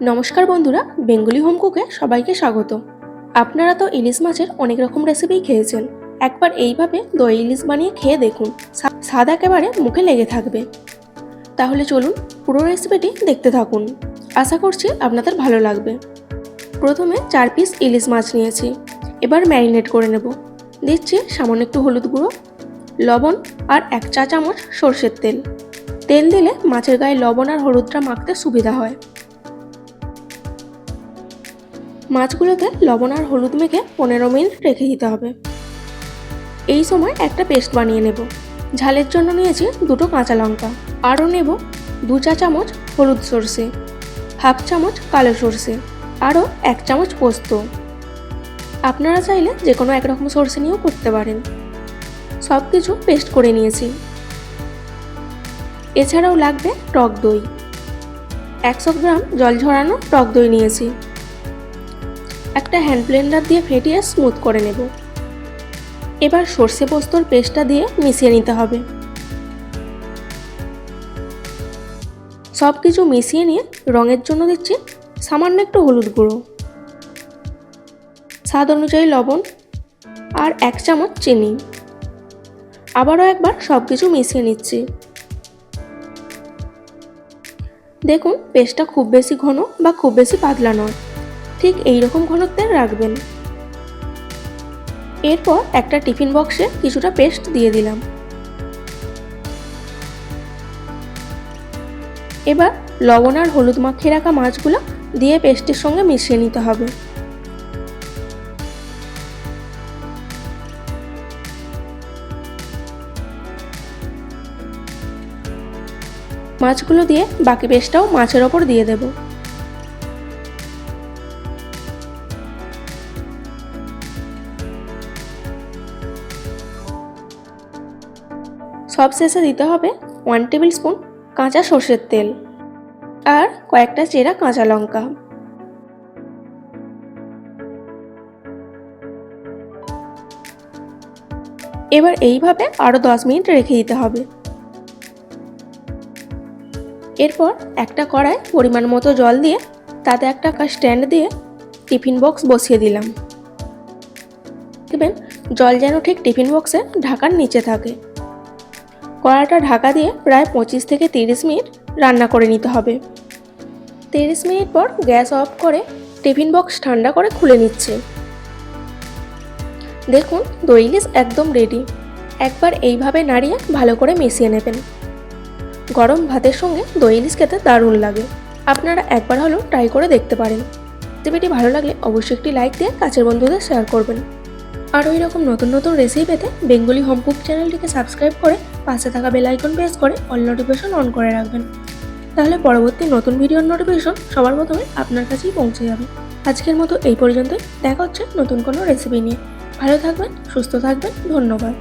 নমস্কার বন্ধুরা, Bengali home কুকে সবাইকে স্বাগত আপনারা তো ইলিশ মাছের অনেক রকম রেসিপিই খেয়েছেন। একবার এইভাবে দই ইলিশ বানিয়ে খেয়ে দেখুন স্বাদ একেবারে মুখে লেগে থাকবে। তাহলে চলুন, পুরো রেসিপিটি দেখতে থাকুন। আশা করছি আপনাদের ভালো লাগবে। প্রথমে চার পিস ইলিশ মাছ নিয়েছি। এবার ম্যারিনেট করে নেব। দিচ্ছি সামান্য একটু হলুদ গুঁড়ো, লবণ আর এক চা চামচ সর্ষের তেল। তেল দিলে মাছের গায়ে লবণ আর হলুদটা মাখতে সুবিধা হয়। মাছগুলোতে লবণ আর হলুদ মেখে পনেরো মিনিট রেখে দিতে হবে। এই সময় একটা পেস্ট বানিয়ে নেব। ঝালের জন্য নিয়েছি দুটো কাঁচা লঙ্কা। আরও নেব দু চা চামচ হলুদ সর্ষে, হাফ চামচ কালো সর্ষে, আরও এক চামচ পোস্ত। আপনারা চাইলে যে কোনো একরকম সর্ষে নিয়েও করতে পারেন। সব কিছু পেস্ট করে নিয়েছি। এছাড়াও লাগবে টক দই। একশো গ্রাম জল ঝরানো টক দই নিয়েছি। একটা হ্যান্ড ব্লেন্ডার দিয়ে ফেটিয়ে স্মুথ করে নেব। এবার সর্ষে পোস্তর পেস্টটা দিয়ে মিশিয়ে নিতে হবে। সব কিছু মিশিয়ে নিয়ে রঙের জন্য দিচ্ছি সামান্য একটু হলুদ গুঁড়ো। স্বাদ অনুযায়ী লবণ আর এক চামচ চিনি। আবারও একবার সব কিছু মিশিয়ে নিচ্ছি। দেখুন পেস্টটা খুব বেশি ঘন বা খুব বেশি পাতলা নয়। ঠিক এই রকম ঘনত্বের রাখবেন। এরপর একটা টিফিন বক্সে কিছুটা পেস্ট দিয়ে দিলাম। এবার লবণ আর হলুদ মাখিয়ে রাখা মাছগুলো দিয়ে পেস্টের সঙ্গে মিশিয়ে নিতে হবে। মাছগুলো দিয়ে বাকি পেস্টটাও মাছের ওপর দিয়ে দেবো। সব শেষে দিতে হবে ওয়ান টেবিল স্পুন কাঁচা সর্ষের তেল আর কয়েকটা চেরা কাঁচা লঙ্কা। এবার এইভাবে আরও দশ মিনিট রেখে দিতে হবে। এরপর একটা কড়ায় পরিমাণ মতো জল দিয়ে তাতে একটা স্ট্যান্ড দিয়ে টিফিন বক্স বসিয়ে দিলাম। দেখবেন জল যেন ঠিক টিফিন বক্সে ঢাকার নিচে থাকে। কড়াটা ঢাকা দিয়ে প্রায় পঁচিশ থেকে তিরিশ মিনিট রান্না করে নিতে হবে। তিরিশ মিনিট পর গ্যাস অফ করে টিফিন বক্স ঠান্ডা করে খুলে নিচ্ছে। দেখুন, দই ইলিশ একদম রেডি একবার এইভাবে নাড়িয়ে ভালো করে মিশিয়ে নেবেন। গরম ভাতের সঙ্গে দই ইলিশ খেতে দারুণ লাগে। আপনারা একবার হলেও ট্রাই করে দেখতে পারেন। রেসিপিটি ভালো লাগলে অবশ্যই একটি লাইক দিয়ে কাছের বন্ধুদের শেয়ার করবেন। আর ওই রকম নতুন নতুন রেসিপি পেতে বেঙ্গলি হোম কুক চ্যানেলটিকে সাবস্ক্রাইব করে পাশে থাকা বেল আইকন প্রেস করে অল নোটিফিকেশন অন করে রাখবেন। তাহলে পরবর্তী নতুন ভিডিওর নোটিফিকেশন সবার প্রথমে আপনার কাছেই পৌঁছে যাবে। আজকের মতো এই পর্যন্তই। দেখা হচ্ছে নতুন কোনো রেসিপি নিয়ে। ভালো থাকবেন, সুস্থ থাকবেন, ধন্যবাদ।